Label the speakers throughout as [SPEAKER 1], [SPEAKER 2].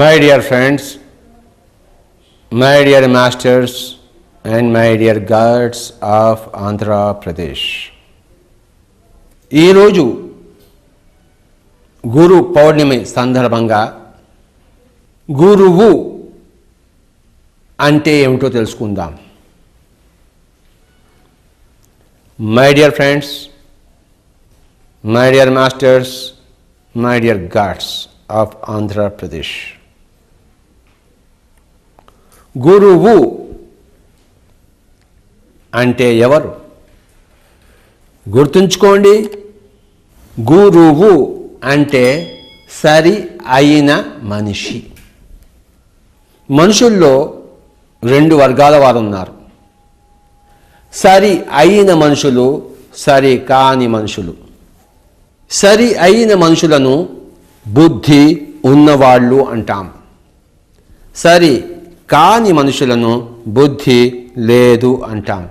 [SPEAKER 1] My dear friends my dear masters and my dear guards of Andhra Pradesh ఈరోజు గురు పౌర్ణమి సందర్భంగా గురువు అంటే ఏమిటో తెలుసుకుందాం. My dear friends my dear masters my dear gods of Andhra Pradesh గురువు అంటే ఎవరు? గుర్తుంచుకోండి. గురువు అంటే సరి అయిన మనిషి. మనుషుల్లో రెండు వర్గాల వారు ఉన్నారు. సరి అయిన మనుషులు సరి కాని మనుషులు. సరి అయిన మనుషులను బుద్ధి ఉన్నవాళ్ళు అంటాం. సరి కాని మనుషులను బుద్ధి లేదు అంటాం.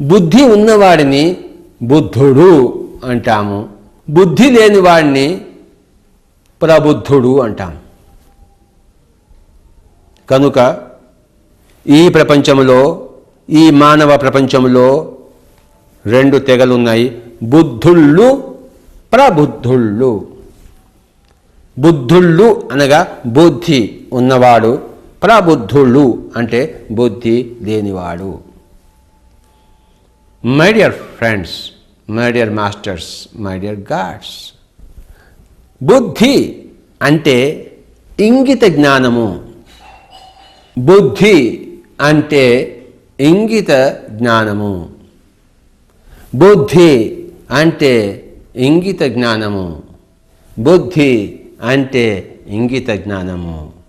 [SPEAKER 1] బుద్ధి ఉన్నవాడిని బుద్ధుడు అంటాము. బుద్ధి లేని వాడిని ప్రబుద్ధుడు అంటాం. కనుక ఈ ప్రపంచంలో ఈ మానవ ప్రపంచంలో రెండు తెగలున్నాయి. బుద్ధుళ్ళు ప్రబుద్ధుళ్ళు. బుద్ధుళ్ళు అనగా బుద్ధి ఉన్నవాడు ప్రబుద్ధుళ్ళు అంటే బుద్ధి లేనివాడు. My dear friends my dear masters my dear gods బుద్ధి అంటే ఇంగిత జ్ఞానము. బుద్ధి అంటే ఇంగిత జ్ఞానము. బుద్ధి అంటే ఇంగిత జ్ఞానము. బుద్ధి అంటే ఇంగిత జ్ఞానము.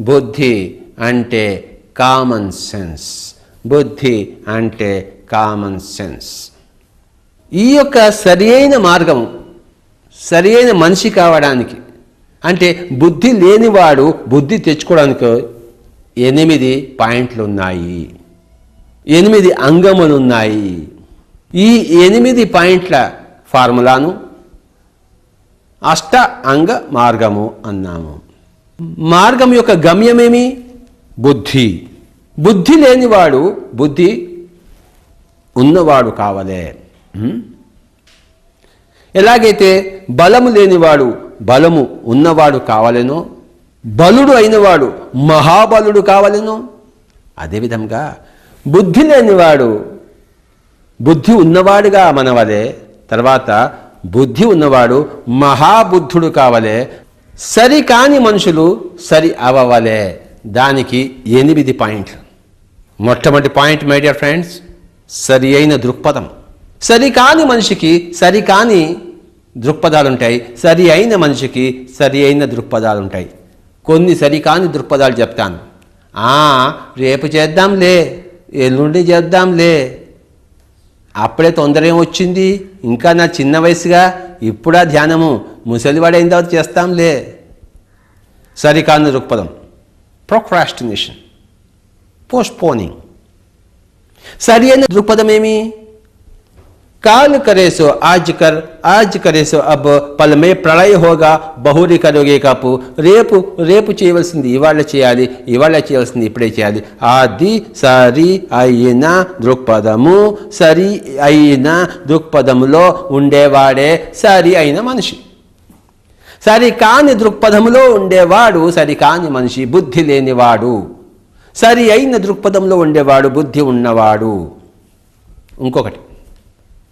[SPEAKER 1] బుద్ధి అంటే కామన్ సెన్స్ బుద్ధి అంటే కామన్ సెన్స్ ఈ యొక్క సరి అయిన మార్గం సరి అయిన మనిషి కావడానికి అంటే బుద్ధి లేనివాడు బుద్ధి తెచ్చుకోవడానికి ఎనిమిది పాయింట్లు ఉన్నాయి ఎనిమిది అంగములు ఉన్నాయి ఈ ఎనిమిది పాయింట్ల ఫార్ములాను అష్ట అంగ మార్గము అన్నాము. మార్గం యొక్క గమ్యమేమి? బుద్ధి. బుద్ధి లేనివాడు బుద్ధి ఉన్నవాడు కావలే? ఎలాగైతే బలము లేనివాడు బలము ఉన్నవాడు కావాలెనో బలుడు అయినవాడు మహాబలుడు కావాలెనో అదేవిధంగా బుద్ధి లేనివాడు బుద్ధి ఉన్నవాడుగా మనవలే తర్వాత బుద్ధి ఉన్నవాడు మహాబుద్ధుడు కావలే సరి కాని మనుషులు సరి అవ్వవలే దానికి ఎనిమిది పాయింట్లు. మొట్టమొదటి పాయింట్ మై డియర్ ఫ్రెండ్స్ సరి అయిన దృక్పథం. సరి కాని మనిషికి సరి కాని దృక్పథాలు ఉంటాయి సరి అయిన మనిషికి సరి అయిన దృక్పథాలు ఉంటాయి కొన్ని సరికాని దృక్పథాలు చెప్తాను. రేపు చేద్దాంలే ఎల్లుండి చేద్దాంలే. అప్పుడే తొందర ఏమొచ్చింది ఇంకా నా చిన్న వయసుగా ఇప్పుడా ధ్యానము. ముసలివాడైన తర్వాత చేస్తాంలే సరికాని దృక్పథం ప్రొక్రాస్టినేషన్ పోస్ట్పోనింగ్ సరి అయిన దృక్పథం ఏమి काल करे सो आज कर आज करे సో అబ్ పల్ మే ప్రళయ హోగా బహురి కరోగే కాపు రేపు రేపు చేయవలసింది ఇవాళ చేయాలి ఇవాళ చేయవలసింది ఇప్పుడే చేయాలి అది సరి అయిన దృక్పథము సరి అయిన దృక్పథములో ఉండేవాడే సరి అయిన మనిషి సరికాని దృక్పథంలో ఉండేవాడు సరికాని మనిషి బుద్ధి లేనివాడు. సరి అయిన దృక్పథంలో ఉండేవాడు బుద్ధి ఉన్నవాడు. ఇంకొకటి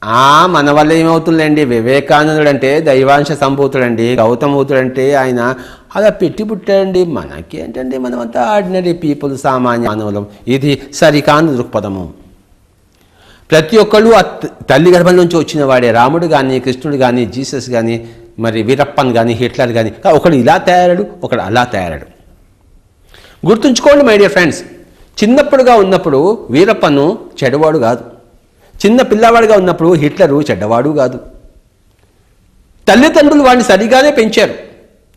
[SPEAKER 1] ఆ మన వల్ల ఏమవుతుందండి? వివేకానందుడు అంటే దైవాంశ సంభూతుడండి గౌతమూతుడంటే ఆయన అలా పెట్టి పుట్టాడండి. మనకేంటండి? మనమంతా ఆర్డినరీ పీపుల్ సామాన్య మానవులం. ఇది సరికాని దృక్పథము. ప్రతి ఒక్కళ్ళు ఆ తల్లి గర్భం నుంచి వచ్చిన వాడే. రాముడు కానీ కృష్ణుడు కానీ జీసస్ కానీ మరి వీరప్పన్ కానీ హిట్లర్ కానీ ఒకడు ఇలా తయారాడు ఒకడు అలా తయారాడు. గుర్తుంచుకోండి మై డియర్ ఫ్రెండ్స్ చిన్నప్పుడుగా ఉన్నప్పుడు వీరప్పను చెడవాడు కాదు. చిన్న పిల్లవాడిగా ఉన్నప్పుడు హిట్లరు చెడ్డవాడు కాదు. తల్లిదండ్రులు వాడిని సరిగానే పెంచారు.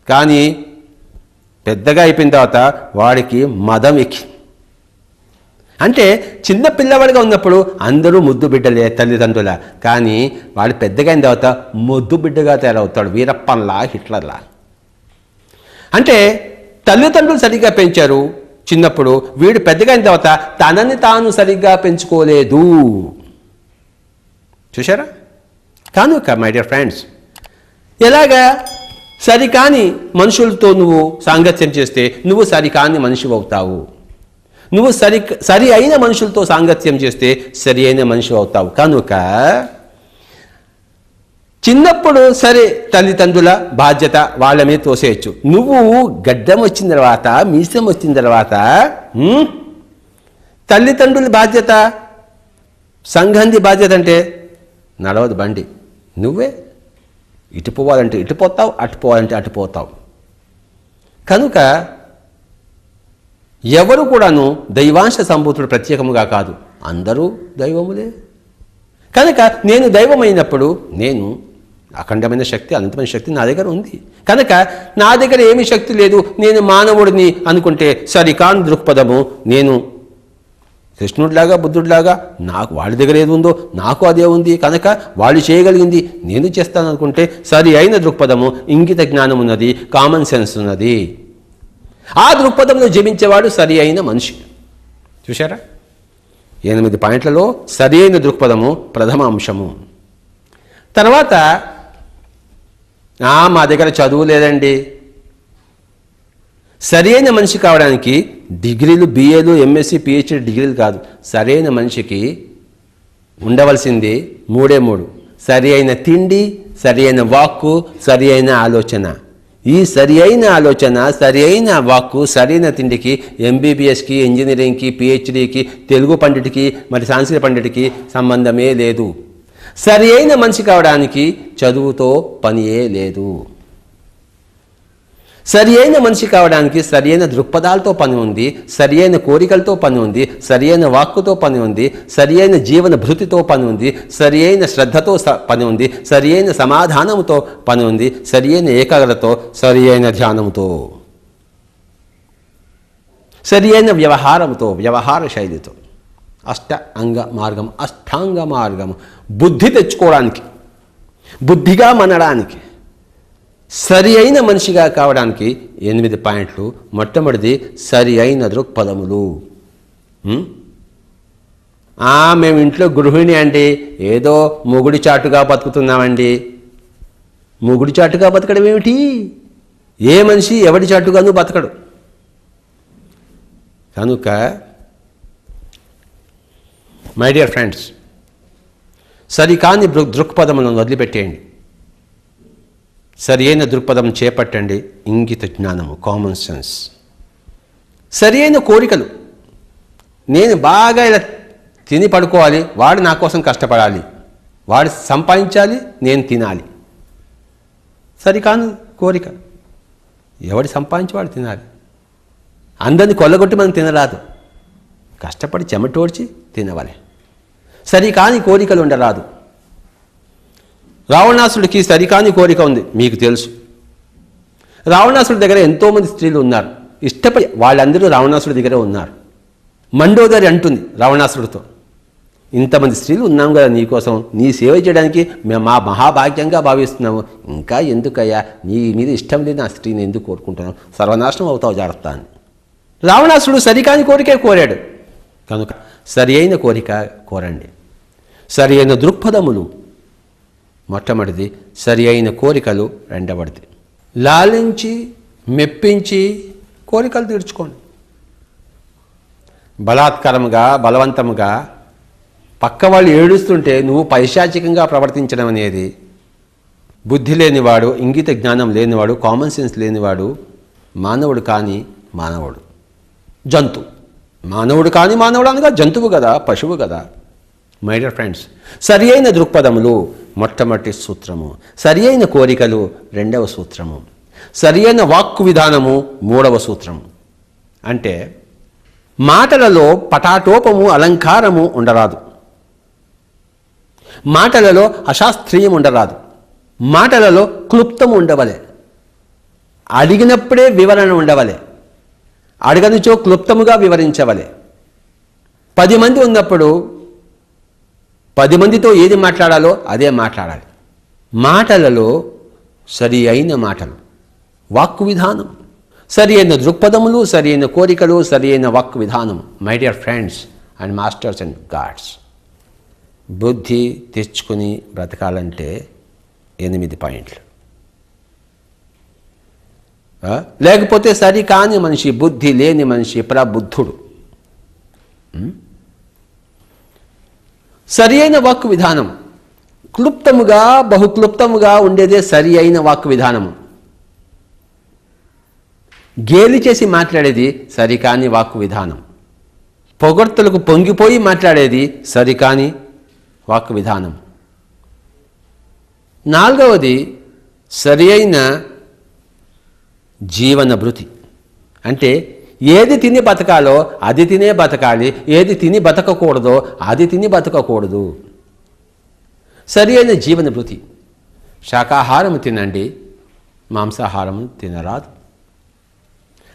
[SPEAKER 1] కానీ పెద్దగా అయిపోయిన తర్వాత వాడికి మదం ఎక్కి అంటే చిన్న పిల్లవాడిగా ఉన్నప్పుడు అందరూ ముద్దు బిడ్డలే తల్లిదండ్రుల. కానీ వాడు పెద్దగా అయిన తర్వాత ముద్దు బిడ్డగా తయారవుతాడు వీరప్పన్లా హిట్లర్లా. అంటే తల్లిదండ్రులు సరిగ్గా పెంచారు. చిన్నప్పుడు వీడు పెద్దగా అయిన తర్వాత తనని తాను సరిగ్గా పెంచుకోలేదు. చూశారా? కానుక మై డియర్ ఫ్రెండ్స్ ఎలాగా? సరికాని మనుషులతో నువ్వు సాంగత్యం చేస్తే నువ్వు సరికాని మనిషి అవుతావు నువ్వు సరి సరి అయిన మనుషులతో సాంగత్యం చేస్తే సరి అయిన మనిషి అవుతావు. కనుక చిన్నప్పుడు సరే తల్లిదండ్రుల బాధ్యత వాళ్ళ మీద తోసేయచ్చు. నువ్వు గడ్డం వచ్చిన తర్వాత మీసం వచ్చిన తర్వాత తల్లిదండ్రుల బాధ్యత సంఘంది బాధ్యత అంటే నడవదు బండి. నువ్వే ఇటు పోవాలంటే ఇటు పోతావు అటు పోవాలంటే అటు పోతావు. కనుక ఎవరు కూడాను దైవాంశ సంభూతుడు ప్రత్యేకముగా కాదు. అందరూ దైవములే. కనుక నేను దైవమైనప్పుడు నేను అఖండమైన శక్తి అనంతమైన శక్తి నా దగ్గర ఉంది. కనుక నా దగ్గర ఏమి శక్తి లేదు. నేను మానవుడిని అనుకుంటే సరికాన్ దృక్పథము నేను కృష్ణుడిలాగా బుద్ధుడిలాగా నాకు వాళ్ళ దగ్గర ఏది ఉందో నాకు అదే ఉంది. కనుక వాళ్ళు చేయగలిగింది నేను చేస్తాను అనుకుంటే సరి అయిన దృక్పథము ఇంగిత జ్ఞానం ఉన్నది కామన్ సెన్స్ ఉన్నది. ఆ దృక్పథంలో జపించేవాడు సరి అయిన మనిషి. చూశారా? ఎనిమిది పాయింట్లలో సరి అయిన దృక్పథము ప్రథమ అంశము. తర్వాత మా దగ్గర చదువు లేదండి. సరైన మనిషి కావడానికి డిగ్రీలు బిఏలు ఎంఎస్సి పిహెచ్డి డిగ్రీలు కాదు. సరైన మనిషికి ఉండవలసింది మూడే మూడు. సరి అయిన తిండి సరి అయిన వాక్కు సరి అయిన ఆలోచన. ఈ సరి అయిన ఆలోచన సరి అయిన వాక్కు సరైన తిండికి ఎంబీబీఎస్కి ఇంజనీరింగ్కి పిహెచ్డికి తెలుగు పండిటికి మరి సాంస్కృతిక పండిటికి సంబంధమే లేదు. సరి అయిన మనిషి కావడానికి చదువుతో పనియే లేదు. సరి అయిన మనిషి కావడానికి సరి అయిన దృక్పథాలతో పని ఉంది సరి అయిన కోరికలతో పని ఉంది సరి అయిన వాక్కుతో పని ఉంది సరి అయిన జీవన భృతితో పని ఉంది సరి అయిన శ్రద్ధతో స- పని ఉంది సరి అయిన సమాధానంతో పని ఉంది సరి అయిన ఏకాగ్రతతో సరి అయిన ధ్యానంతో సరి అయిన వ్యవహారంతో వ్యవహార శైలితో. అష్ట అంగ మార్గం అష్టాంగ మార్గం. బుద్ధి తెచ్చుకోవడానికి బుద్ధిగా మనడానికి సరి అయిన మనిషిగా కావడానికి ఎనిమిది పాయింట్లు మొట్టమొదటిది సరి అయిన దృక్పథములు మేము ఇంట్లో గృహిణి అండి. ఏదో మొగుడి చాటుగా బతుకుతున్నామండి. మొగుడి చాటుగా బతకడం ఏమిటి? ఏ మనిషి ఎవడి చాటుగాను బతకడు. కనుక మై డియర్ ఫ్రెండ్స్ సరికాని దృక్పథములను వదిలిపెట్టేయండి. సరి అయిన దృక్పథం చేపట్టండి. ఇంగిత జ్ఞానము కామన్ సెన్స్ సరి అయిన కోరికలు. నేను బాగా ఇలా తిని పడుకోవాలి. వాడు నా కోసం కష్టపడాలి. వాడు సంపాదించాలి నేను తినాలి. సరికాను కోరిక. ఎవడు సంపాదించి వాడు తినాలి. అందరిని కొల్లగొట్టి మనం తినరాదు. కష్టపడి చెమటోడ్చి తినవాలి. సరికాని కోరికలు ఉండరాదు. రావణాసుడికి సరికాని కోరిక ఉంది మీకు తెలుసు. రావణాసుడి దగ్గర ఎంతోమంది స్త్రీలు ఉన్నారు. ఇష్టపడి వాళ్ళందరూ రావణాసుడి దగ్గర ఉన్నారు. మండోదరి అంటుంది రావణాసుడితో ఇంతమంది స్త్రీలు ఉన్నాం కదా నీకోసం నీ సేవ చేయడానికి మేము మా మహాభాగ్యంగా భావిస్తున్నాము. ఇంకా ఎందుకయ్యా నీ మీద ఇష్టం లేని ఆ స్త్రీని ఎందుకు కోరుకుంటున్నావు? సర్వనాశనం అవుతావు జాగ్రత్త అని. రావణాసుడు సరికాని కోరికే కోరాడు. కనుక సరి అయిన కోరిక కోరండి. సరి అయిన దృక్పథములు మొట్టమొదటిది సరి అయిన కోరికలు రెండవది లాలించి మెప్పించి కోరికలు తీర్చుకోండి. బలాత్కారముగా బలవంతముగా పక్క వాళ్ళు ఏడుస్తుంటే నువ్వు పైశాచికంగా ప్రవర్తించడం అనేది బుద్ధి లేనివాడు ఇంగిత జ్ఞానం లేనివాడు కామన్ సెన్స్ లేనివాడు మానవుడు కాని మానవుడు. జంతు. మానవుడు కాని మానవుడు అనగా జంతువు కదా పశువు కదా. మై డియర్ ఫ్రెండ్స్ సరి అయిన దృక్పథములు మొట్టమొదటి సూత్రము. సరి అయిన కోరికలు రెండవ సూత్రము. సరి అయిన వాక్కు విధానము మూడవ సూత్రము. అంటే మాటలలో పటాటోపము అలంకారము ఉండరాదు. మాటలలో అశాస్త్రీయం ఉండరాదు. మాటలలో క్లుప్తము ఉండవలే. అడిగినప్పుడే వివరణ ఉండవలే. అడగనిచో క్లుప్తముగా వివరించవలే. పది మంది ఉన్నప్పుడు పది మందితో ఏది మాట్లాడాలో అదే మాట్లాడాలి. మాటలలో సరి అయిన మాటలు వాక్కు విధానం సరి అయిన దృక్పథములు సరి అయిన కోరికలు సరి అయిన వాక్కు విధానం my dear friends and masters and gods. బుద్ధి తెచ్చుకుని బ్రతకాలంటే ఎనిమిది పాయింట్లు. లేకపోతే సరి కాని మనిషి బుద్ధి లేని మనిషి ప్రబుద్ధుడు. సరి అయిన వాక్ విధానం. క్లుప్తముగా బహుక్లుప్తముగా ఉండేదే సరి అయిన వాక్ విధానము. గేలి చేసి మాట్లాడేది సరికాని వాక్ విధానం. పొగడ్తలకు పొంగిపోయి మాట్లాడేది సరికాని వాక్ విధానం. నాలుగవది సరి అయిన జీవన భృతి. అంటే ఏది తిని బతకాలో అది తినే బతకాలి ఏది తిని బతకకూడదో అది తిని బతకకూడదు. సరి అయిన జీవన భృతి శాకాహారం తినండి మాంసాహారం తినరాదు.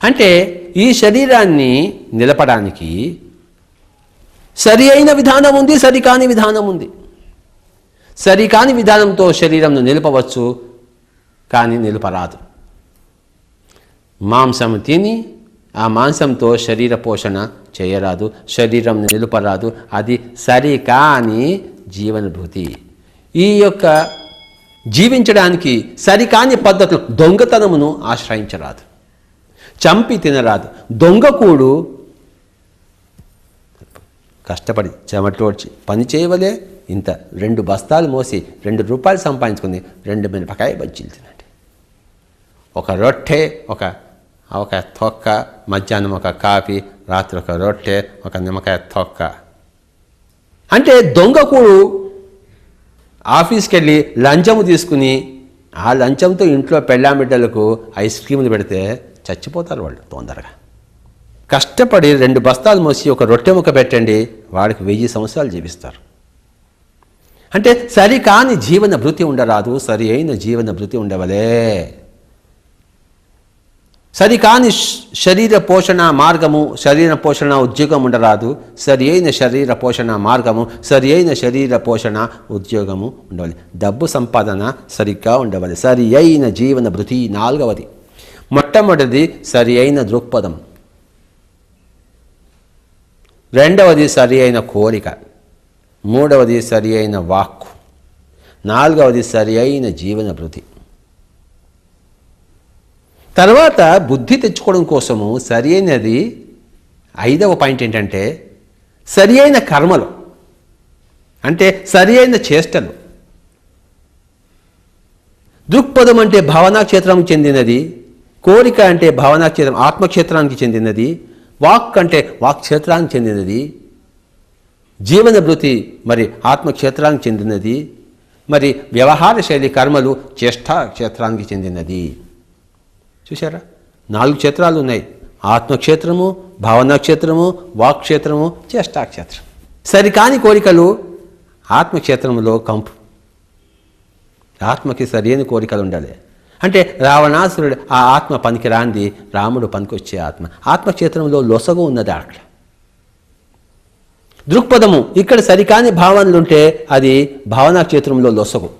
[SPEAKER 1] అంటే ఈ శరీరాన్ని నిలపడానికి సరి అయిన విధానం ఉంది సరికాని విధానం ఉంది. సరికాని విధానంతో శరీరంను నిలపవచ్చు కానీ నిలపరాదు. మాంసం తిని ఆ మాంసంతో శరీర పోషణ చేయరాదు శరీరం నిలుపరాదు. అది సరికాని జీవనభూతి. ఈ యొక్క జీవించడానికి సరికాని పద్ధతులు దొంగతనమును ఆశ్రయించరాదు. చంపి తినరాదు. దొంగకూడు కష్టపడి చెమటోడ్చి పని చేయవలే. ఇంత రెండు బస్తాలు మోసి రెండు రూపాయలు సంపాదించుకుని రెండు మిరపకాయ బజ్జీలు తినండి. ఒక రొట్టె ఒక ఒక తొక్క మధ్యాహ్నం ఒక కాఫీ రాత్రి ఒక రొట్టె ఒక నిమ్మకాయ తొక్క. అంటే దొంగకూడు ఆఫీస్కి వెళ్ళి లంచము తీసుకుని ఆ లంచంతో ఇంట్లో పెళ్ళాం బిడ్డలకు ఐస్ క్రీములు పెడితే చచ్చిపోతారు వాళ్ళు తొందరగా. కష్టపడి రెండు బస్తాలు మోసి ఒక రొట్టె ముక్క పెట్టండి వాడికి వెయ్యి సంవత్సరాలు జీవిస్తారు. అంటే సరికాని జీవన భృతి ఉండరాదు సరి అయిన జీవన భృతి ఉండవలే. సరికాని శరీర పోషణ మార్గము శరీర పోషణ ఉద్యోగం ఉండరాదు. సరి అయిన శరీర పోషణ మార్గము సరి అయిన శరీర పోషణ ఉద్యోగము ఉండవాలి డబ్బు సంపాదన సరిగ్గా ఉండవాలి. సరి అయిన జీవన భృతి నాలుగవది. మొట్టమొదటిది సరి అయిన దృక్పథం. రెండవది సరి అయిన కోరిక. మూడవది సరి అయిన వాక్కు. నాలుగవది సరి అయిన జీవన భృతి తర్వాత బుద్ధి తెచ్చుకోవడం కోసము సరి అయినది ఐదవ పాయింట్ ఏంటంటే సరి అయిన కర్మలు. అంటే సరి అయిన చేష్టలు. దృక్పథం అంటే భావనా క్షేత్రానికి చెందినది కోరిక అంటే భావనాక్షేత్రం ఆత్మక్షేత్రానికి చెందినది వాక్ అంటే వాక్ క్షేత్రానికి చెందినది జీవన భృతి మరి ఆత్మక్షేత్రానికి చెందినది మరి వ్యవహార శైలి కర్మలు చేష్టాక్షేత్రానికి చెందినది. చూసారా నాలుగు క్షేత్రాలు ఉన్నాయి. ఆత్మక్షేత్రము భావనాక్షేత్రము క్షేత్రము వాక్ క్షేత్రము సరికాని కోరికలు ఆత్మక్షేత్రంలో కంపు. ఆత్మకి సరైన కోరికలు ఉండాలి. అంటే రావణాసురుడు ఆ ఆత్మ పనికి రాంది రాముడు పనికొచ్చే ఆత్మ. ఆత్మక్షేత్రంలో లొసగు ఉన్నది అక్కడ. దృక్పథము ఇక్కడ సరికాని భావనలుంటే అది భావనా క్షేత్రంలో లొసగు.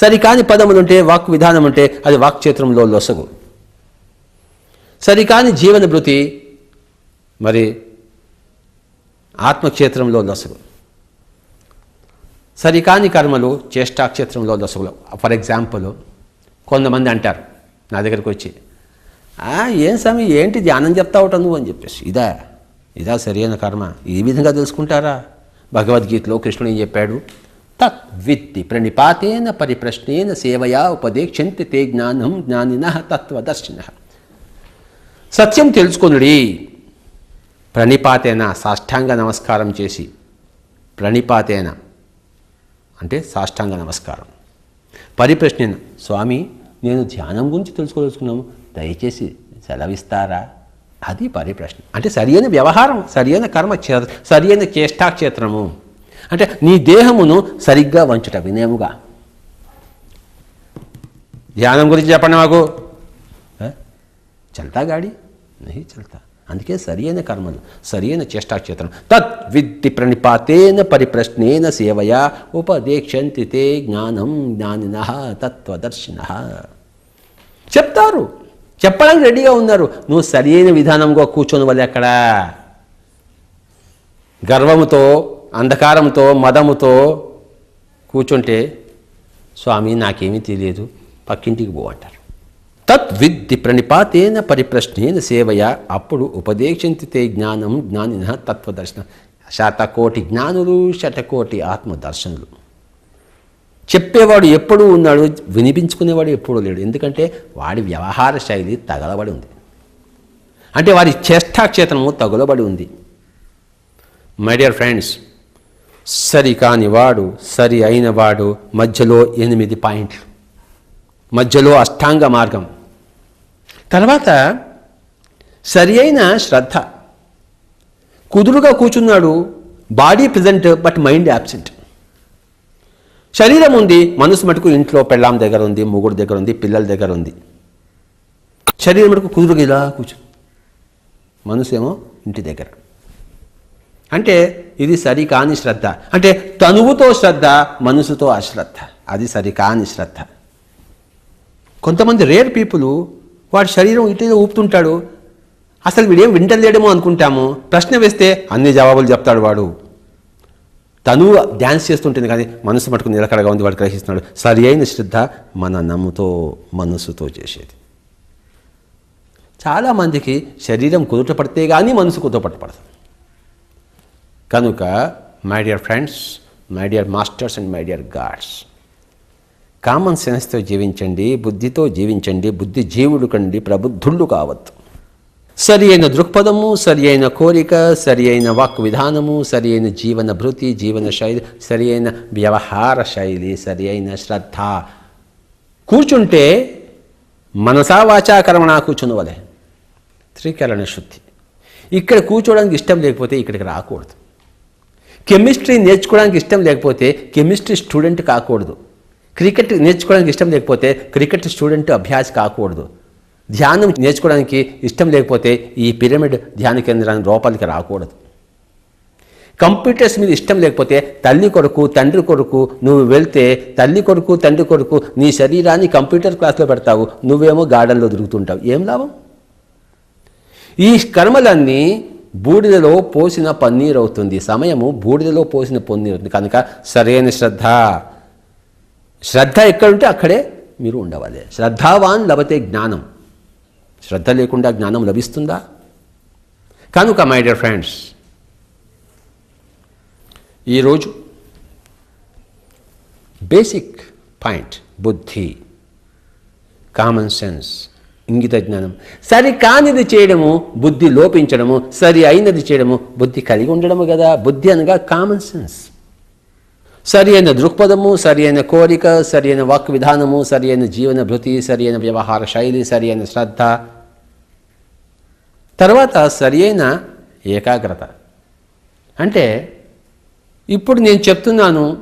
[SPEAKER 1] సరికాని పదములుంటే వాక్ విధానం ఉంటే అది వాక్ క్షేత్రంలో లొసగు. సరికాని జీవన భృతి మరి ఆత్మక్షేత్రంలో లొసగు. సరికాని కర్మలు చేష్టాక్షేత్రంలో లొసగులు. ఫర్ ఎగ్జాంపుల్ కొంతమంది అంటారు నా దగ్గరకు వచ్చి ఏం స్వామి ఏంటి ధ్యానం చెప్తా ఉంటావు నువ్వు? అని చెప్పేసి ఇదా ఇదా సరైన కర్మ. ఈ విధంగా తెలుసుకుంటారా? భగవద్గీతలో కృష్ణుడు ఏం చెప్పాడు? తద్విత్తి ప్రణిపాతేన పరిప్రశ్నేన సేవయా ఉపదేక్షంతి తే జ్ఞానం జ్ఞానిన తత్వదర్శిన. సత్యం తెలుసుకొనుడి. ప్రణిపాతేన సాష్టాంగ నమస్కారం చేసి ప్రణిపాతేన అంటే సాష్టాంగ నమస్కారం. పరిప్రశ్నేన స్వామి నేను ధ్యానం గురించి తెలుసుకోదలుచుకున్నాము దయచేసి సెలవిస్తారా? అది పరిప్రశ్న. అంటే సరియైన వ్యవహారం సరియైన కర్మ సరియైన చేష్టాక్షేత్రము అంటే నీ దేహమును సరిగ్గా వంచుట వినయముగా ధ్యానం గురించి చెప్పండి మాకు. చల్తా గాడి? నహి చల్తా. అందుకే సరియైన కర్మలు సరియైన చేష్టాక్షేత్రం. తత్ విద్ధి ప్రణిపాతేన పరిప్రశ్నేన సేవయా ఉపదేక్షంతి తే జ్ఞానం జ్ఞానిన తత్వదర్శిన. చెప్తారు. చెప్పడానికి రెడీగా ఉన్నారు. నువ్వు సరియైన విధానంగా కూర్చొని వాళ్ళు ఎక్కడ? గర్వముతో అంధకారంతో మదముతో కూర్చుంటే స్వామి నాకేమీ తెలియదు. పక్కింటికి పో అంటారు. తద్విద్ది ప్రణిపాతేన పరిప్రశ్నేన సేవయ. అప్పుడు ఉపదేశంతి జ్ఞానం జ్ఞానిన తత్వదర్శన. శతకోటి జ్ఞానులు శతకోటి ఆత్మదర్శనులు. చెప్పేవాడు ఎప్పుడూ ఉన్నాడు వినిపించుకునేవాడు ఎప్పుడూ లేడు. ఎందుకంటే వాడి వ్యవహార శైలి తగలబడి ఉంది. అంటే వారి చేష్టాక్షేత్రము తగులబడి ఉంది. మై డియర్ ఫ్రెండ్స్ సరి కాని వాడు సరి అయిన వాడు మధ్యలో ఎనిమిది పాయింట్లు. మధ్యలో అష్టాంగ మార్గం. తర్వాత సరి అయిన శ్రద్ధ. కుదురుగా కూర్చున్నాడు body present but mind absent శరీరం ఉంది మనసు మటుకు ఇంట్లో పెళ్ళాం దగ్గర ఉంది ముగ్గురు దగ్గర ఉంది పిల్లల దగ్గర ఉంది. శరీరం మటుకు కుదురుగా ఇలా కూర్చు. మనసు ఏమో ఇంటి దగ్గర. అంటే ఇది సరికాని శ్రద్ధ. అంటే తనువుతో శ్రద్ధ మనసుతో అశ్రద్ధ. అది సరికాని శ్రద్ధ. కొంతమంది రేర్ పీపుల్ వాడి శరీరం ఇటీవల ఊపుతుంటాడు. అసలు వీడేం వింటలేడేమో అనుకుంటాము. ప్రశ్న వేస్తే అన్ని జవాబులు చెప్తాడు వాడు. తను డ్యాన్స్ చేస్తుంటుంది కానీ మనసు మటుకు నిలకడగా ఉంది వాడు గ్రహిస్తున్నాడు. సరి అయిన శ్రద్ధ మన నమ్ముతో మనసుతో చేసేది. చాలామందికి శరీరం కుదుట పడితే కానీ మనసు కుదుట పడదు. కనుక my dear friends my dear masters and my dear gods common సెన్స్తో జీవించండి బుద్ధితో జీవించండి బుద్ధి జీవుడు కండి ప్రబుద్ధుళ్ళు కావద్దు. సరి అయిన దృక్పథము సరి అయిన కోరిక సరి అయిన వాక్ విధానము సరి అయిన జీవన భృతి జీవన శైలి సరి అయిన వ్యవహార శైలి సరి అయిన శ్రద్ధ. కూర్చుంటే మనసా వాచా కర్మణ త్రికరణ శుద్ధి. ఇక్కడ కూర్చోవడానికి ఇష్టం లేకపోతే ఇక్కడికి రాకూడదు. కెమిస్ట్రీ నేర్చుకోవడానికి ఇష్టం లేకపోతే కెమిస్ట్రీ స్టూడెంట్ కాకూడదు. క్రికెట్ నేర్చుకోవడానికి ఇష్టం లేకపోతే క్రికెట్ స్టూడెంట్ అభ్యాసి కాకూడదు. ధ్యానం నేర్చుకోవడానికి ఇష్టం లేకపోతే ఈ పిరమిడ్ ధ్యాన కేంద్రాన్ని లోపలికి రాకూడదు. కంప్యూటర్స్ మీద ఇష్టం లేకపోతే తల్లి కొరకు తండ్రి కొరకు నువ్వు వెళ్తే తల్లి కొరకు తండ్రి కొరకు నీ శరీరాన్ని కంప్యూటర్ క్లాస్లో పెడతావు నువ్వేమో గార్డెన్లో తిరుగుతుంటావు ఏం లాభం? ఈ కర్మలన్నీ బూడిదలో పోసిన పన్నీరు అవుతుంది. సమయము బూడిదలో పోసిన పన్నీరు కనుక సరైన శ్రద్ధ. శ్రద్ధ ఎక్కడుంటే అక్కడే మీరు ఉండవాలి. శ్రద్ధావాన్ లభతే జ్ఞానం. శ్రద్ధ లేకుండా జ్ఞానం లభిస్తుందా? కనుక మై డియర్ ఫ్రెండ్స్ ఈరోజు బేసిక్ పాయింట్ బుద్ధి కామన్ సెన్స్ ఇంగిత జ్ఞానం సరి కానిది చేయడము బుద్ధి లోపించడము సరి అయినది చేయడము బుద్ధి కలిగి ఉండడము కదా బుద్ధి అనగా కామన్ సెన్స్ సరి అయిన దృక్పథము సరి అయిన కోరిక సరి అయిన వాక్ విధానము సరి అయిన జీవన భృతి సరి అయిన వ్యవహార శైలి సరి అయిన శ్రద్ధ. తర్వాత సరి అయిన ఏకాగ్రత. అంటే ఇప్పుడు నేను చెప్తున్నాను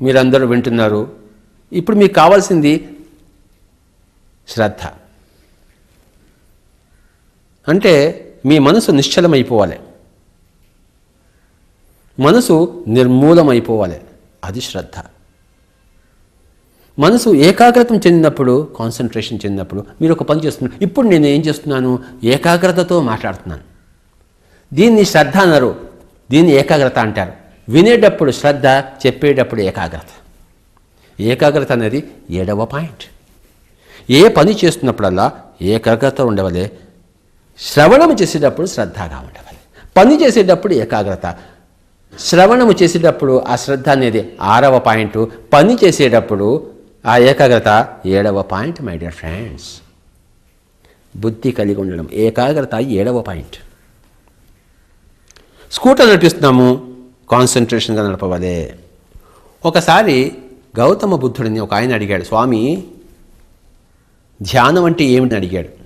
[SPEAKER 1] మీరందరూ వింటున్నారు ఇప్పుడు మీకు కావాల్సింది శ్రద్ధ. అంటే మీ మనసు నిశ్చలమైపోవాలి. మనసు నిర్మూలమైపోవాలి. అది శ్రద్ధ. మనసు ఏకాగ్రతం చెందినప్పుడు కాన్సన్ట్రేషన్ చెందినప్పుడు మీరు ఒక పని చేస్తున్నారు. ఇప్పుడు నేను ఏం చేస్తున్నాను? ఏకాగ్రతతో మాట్లాడుతున్నాను. దీన్ని శ్రద్ధ అన్నారు. దీన్ని ఏకాగ్రత అంటారు. వినేటప్పుడు శ్రద్ధ చెప్పేటప్పుడు ఏకాగ్రత. ఏకాగ్రత అనేది ఏడవ పాయింట్. ఏ పని చేస్తున్నప్పుడల్లా ఏకాగ్రత ఉండవలే శ్రవణము చేసేటప్పుడు శ్రద్ధగా ఉండవాలి. పని చేసేటప్పుడు ఏకాగ్రత. శ్రవణము చేసేటప్పుడు ఆ శ్రద్ధ అనేది ఆరవ పాయింట్. పని చేసేటప్పుడు ఆ ఏకాగ్రత ఏడవ పాయింట్ మై డియర్ ఫ్రెండ్స్. బుద్ధి కలిగి ఉండడం. ఏకాగ్రత ఏడవ పాయింట్. స్కూటర్ నడిపిస్తున్నాము. కాన్సన్ట్రేషన్గా నడపవలే. ఒకసారి గౌతమ బుద్ధుడిని ఒక ఆయన అడిగాడు స్వామి ధ్యానం అంటే ఏమిటి? అడిగాడు.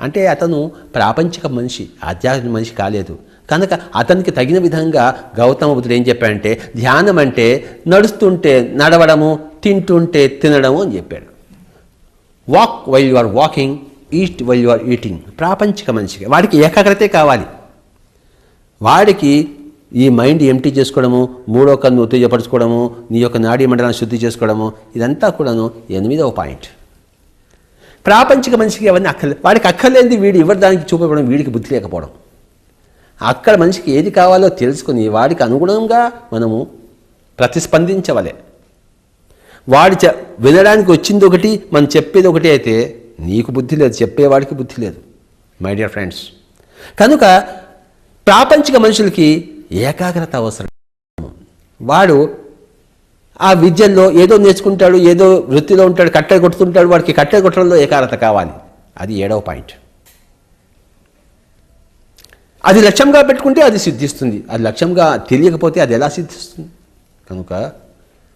[SPEAKER 1] అంటే అతను ప్రాపంచిక మనిషి ఆధ్యాత్మిక మనిషి కాలేదు. కనుక అతనికి తగిన విధంగా గౌతమ బుద్ధుడు ఏం చెప్పాడంటే ధ్యానం అంటే నడుస్తుంటే నడవడము తింటుంటే తినడము అని చెప్పాడు. Walk while you are walking eat while you are eating ప్రాపంచిక మనిషికి. వాడికి ఏకాగ్రతే కావాలి. వాడికి ఈ మైండ్ ఎంటీ చేసుకోవడము మూడో కన్ను ఉత్తేజపరచుకోవడము నీ యొక్క నాడీ మండలాన్ని శుద్ధి చేసుకోవడము ఇదంతా కూడాను ఎనిమిదవ పాయింట్. ప్రాపంచిక మనిషికి అవన్నీ అక్కర్లేదు వాడికి అక్కర్లేనిది వీడు ఇవ్వడానికి చూపడం వీడికి బుద్ధి లేకపోవడం. అక్కడ మనిషికి ఏది కావాలో తెలుసుకుని వాడికి అనుగుణంగా మనము ప్రతిస్పందించవలే. వాడు చె వినడానికి వచ్చింది ఒకటి మనం చెప్పేది ఒకటి అయితే నీకు బుద్ధి లేదు చెప్పేవాడికి బుద్ధి లేదు మై డియర్ ఫ్రెండ్స్. కనుక ప్రాపంచిక మనుషులకి ఏకాగ్రత అవసరం. వాడు ఆ విద్యల్లో ఏదో నేర్చుకుంటాడు ఏదో వృత్తిలో ఉంటాడు కట్టె కొడుతుంటాడు వాడికి కట్టె కొట్టడంలో ఏకాగ్రత కావాలి. అది ఏడవ పాయింట్. అది లక్ష్యంగా పెట్టుకుంటే అది సిద్ధిస్తుంది. అది లక్ష్యంగా తెలియకపోతే అది ఎలా సిద్ధిస్తుంది? కనుక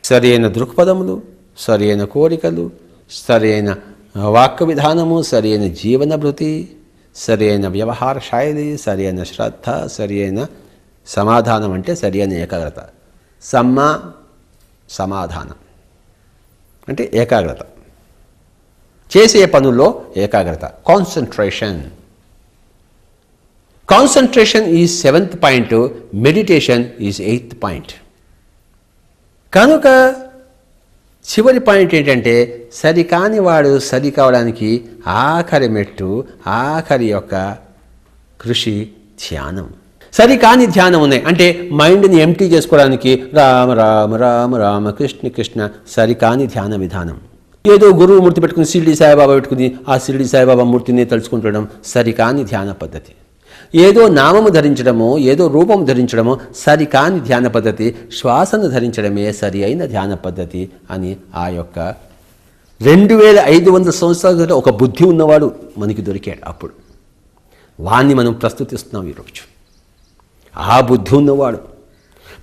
[SPEAKER 1] సరైన దృక్పథములు సరైన కోరికలు సరైన వాక్య విధానము సరైన జీవన భృతి సరైన వ్యవహార శైలి సరైన శ్రద్ధ సరైన సమాధానం అంటే సరైన ఏకాగ్రత. సమ్మ సమాధానం. అంటే ఏకాగ్రత. చేసే పనుల్లో ఏకాగ్రత. Concentration concentration is seventh point meditation is eighth point కనుక చివరి పాయింట్ ఏంటంటే సరికాని వాడు సరి కావడానికి ఆఖరి మెట్టు ఆఖరి యొక్క కృషి ధ్యానం. సరి కాని ధ్యానం ఉన్నాయి. అంటే మైండ్ని ఎంటీ చేసుకోవడానికి రామ రామ రామ రామ కృష్ణ కృష్ణ సరి కాని ధ్యాన విధానం. ఏదో గురువు మూర్తి పెట్టుకుని షిరిడి సాయిబాబా పెట్టుకుని ఆ షిరిడి సాయిబాబా మూర్తిని తలుచుకుంటడం సరికాని ధ్యాన పద్ధతి. ఏదో నామము ధరించడమో ఏదో రూపం ధరించడమో సరికాని ధ్యాన పద్ధతి శ్వాసను ధరించడమే సరి అయిన ధ్యాన పద్ధతి అని ఆ యొక్క రెండు వేల ఐదు వందల సంవత్సరాల ఒక బుద్ధి ఉన్నవాడు మనకి దొరికాడు అప్పుడు. వాణ్ణి మనం ప్రస్తుతిస్తున్నాం ఈరోజు. ఆ బుద్ధి ఉన్నవాడు.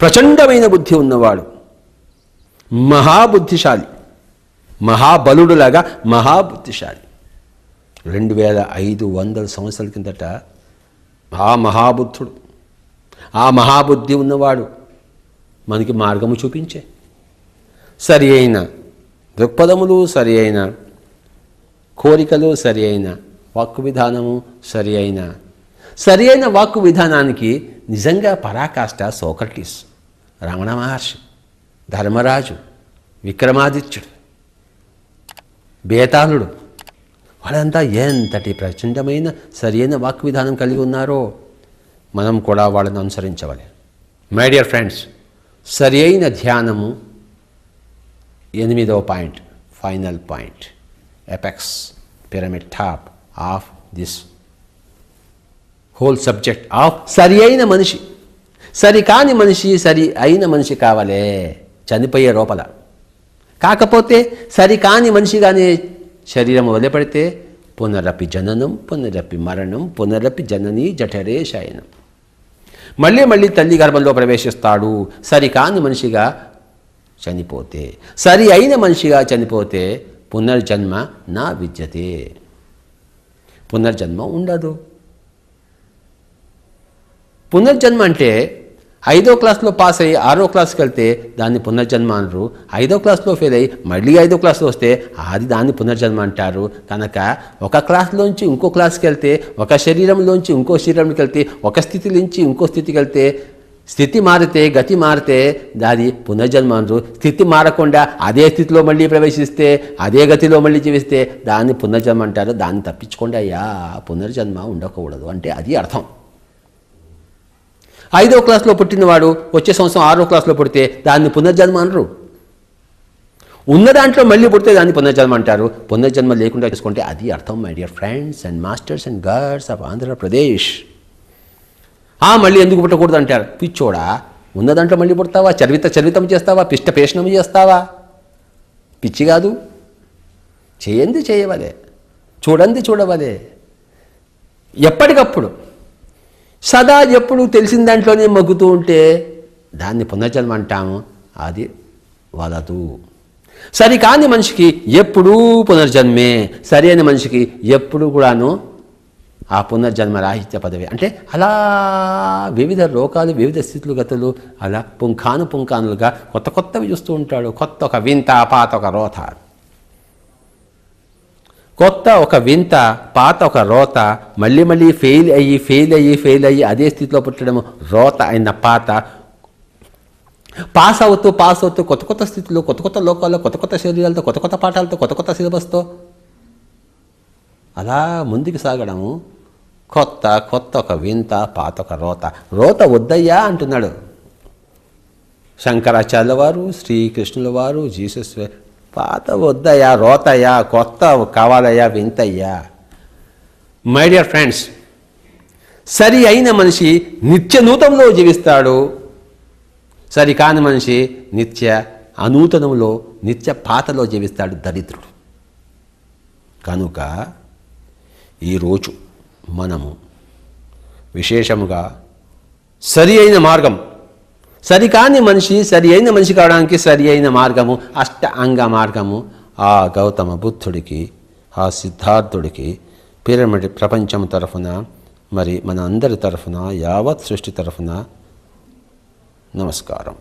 [SPEAKER 1] ప్రచండమైన బుద్ధి ఉన్నవాడు. మహాబుద్ధిశాలి. మహాబలుడులాగా మహాబుద్ధిశాలి. రెండు వేల ఐదు వందల సంవత్సరాల కిందట ఆ మహాబుద్ధుడు ఆ మహాబుద్ధి ఉన్నవాడు మనకి మార్గము చూపించే. సరి అయిన దృక్పథములు సరి అయిన కోరికలు సరి అయిన వాక్కు విధానము సరి అయిన సరి అయిన వాక్కు విధానానికి నిజంగా పరాకాష్ట సోక్రటీస్ రమణ మహర్షి ధర్మరాజు విక్రమాదిత్యుడు బేతాళుడు వాళ్ళంతా ఎంతటి ప్రచండమైన సరైన వాక్ విధానం కలిగి ఉన్నారో మనం కూడా వాళ్ళని అనుసరించవాలి. మై డియర్ ఫ్రెండ్స్ సరి అయిన ధ్యానము ఎనిమిదవ point final point apex pyramid top of this whole subject of సరి అయిన మనిషి. సరి కాని మనిషి సరి అయిన మనిషి కావాలే. చనిపోయే లోపల. కాకపోతే సరి కాని మనిషిగానే శరీరం వదిలిపెడితే పునరపి జననం పునరపి మరణం పునరపి జనని జఠరే శయనం. మళ్ళీ మళ్ళీ తల్లి గర్భంలో ప్రవేశిస్తాడు. సరి కాని మనిషిగా చనిపోతే సరి అయిన మనిషిగా చనిపోతే పునర్జన్మ నా విద్యతే. పునర్జన్మ ఉండదు. పునర్జన్మ అంటే ఐదో క్లాస్లో పాస్ అయ్యి ఆరో క్లాస్కి వెళ్తే దాన్ని పునర్జన్మ అనరు. ఐదో క్లాస్లో ఫెయిల్ అయ్యి మళ్ళీ ఐదో క్లాస్లో వస్తే అది దాన్ని పునర్జన్మ అంటారు. కనుక ఒక క్లాస్లోంచి ఇంకో క్లాస్కి వెళ్తే ఒక శరీరంలోంచి ఇంకో శరీరంకి వెళ్తే ఒక స్థితి నుంచి ఇంకో స్థితికి వెళ్తే స్థితి మారితే గతి మారితే దాది పునర్జన్మ అనరు. స్థితి మారకుండా అదే స్థితిలో మళ్ళీ ప్రవేశిస్తే అదే గతిలో మళ్ళీ జీవిస్తే దాన్ని పునర్జన్మ అంటారు. దాన్ని తప్పించుకోండి అయ్యా. పునర్జన్మ ఉండకూడదు. అంటే అది అర్థం. ఐదో క్లాస్లో పుట్టినవాడు వచ్చే సంవత్సరం ఆరో క్లాస్లో పుడితే దాన్ని పునర్జన్మ అనరు. ఉన్న దాంట్లో మళ్ళీ పుడితే దాన్ని పునర్జన్మ అంటారు. పునర్జన్మ లేకుండా చేసుకుంటే అది అర్థం my dear friends and masters and girls of Andhra Pradesh ఆ మళ్ళీ ఎందుకు పుట్టకూడదు అంటారు? పిచ్చోడా ఉన్న దాంట్లో మళ్ళీ పుడతావా? చరిత చరివితం చేస్తావా? పిష్ట పేషణం చేస్తావా? పిచ్చి కాదు. చేయంది చేయవలే. చూడండి చూడవలే. ఎప్పటికప్పుడు సదా ఎప్పుడు తెలిసిన దాంట్లోనే మగ్గుతూ ఉంటే దాన్ని పునర్జన్మ అంటాము. అది వదదు సరికాని మనిషికి ఎప్పుడూ పునర్జన్మే. సరైన మనిషికి ఎప్పుడు కూడాను ఆ పునర్జన్మ రాహిత్య పదవి. అంటే అలా వివిధ లోకాలు వివిధ స్థితులు గతులు అలా పుంఖాను పుంఖానులుగా కొత్త కొత్తవి చూస్తూ ఉంటాడు. కొత్త ఒక వింత పాత ఒక రోథ కొత్త ఒక వింత పాత ఒక రోత మళ్ళీ మళ్ళీ ఫెయిల్ అయ్యి ఫెయిల్ అయ్యి ఫెయిల్ అయ్యి అదే స్థితిలో పుట్టడం రోత అయిన పాత. పాస్ అవుతూ పాస్ అవుతూ కొత్త కొత్త స్థితిలో కొత్త కొత్త లోకాల్లో కొత్త కొత్త శరీరాలతో కొత్త కొత్త పాఠాలతో కొత్త కొత్త సిలబస్తో అలా ముందుకు సాగడము. కొత్త కొత్త ఒక వింత పాత ఒక రోత. రోత వద్దయ్యా అంటున్నాడు. శంకరాచార్యుల వారు శ్రీకృష్ణుల వారు జీసస్ పాత వద్దయ్యా రోతయ్యా కొత్త కావాలయ్యా వింతయ్యా. మై డియర్ ఫ్రెండ్స్ సరి అయిన మనిషి నిత్య నూతంలో జీవిస్తాడు. సరి కాని మనిషి నిత్య అనూతనంలో నిత్య పాతలో జీవిస్తాడు దరిద్రుడు. కనుక ఈరోజు మనము విశేషముగా సరి అయిన మార్గం సరికాని మనిషి సరి అయిన మనిషి కావడానికి సరి అయిన మార్గము అష్ట అంగ మార్గము. ఆ గౌతమ బుద్ధుడికి ఆ సిద్ధార్థుడికి పిరమిడ్ ప్రపంచం తరఫున మరి మన అందరి తరఫున యావత్ సృష్టి తరఫున నమస్కారం.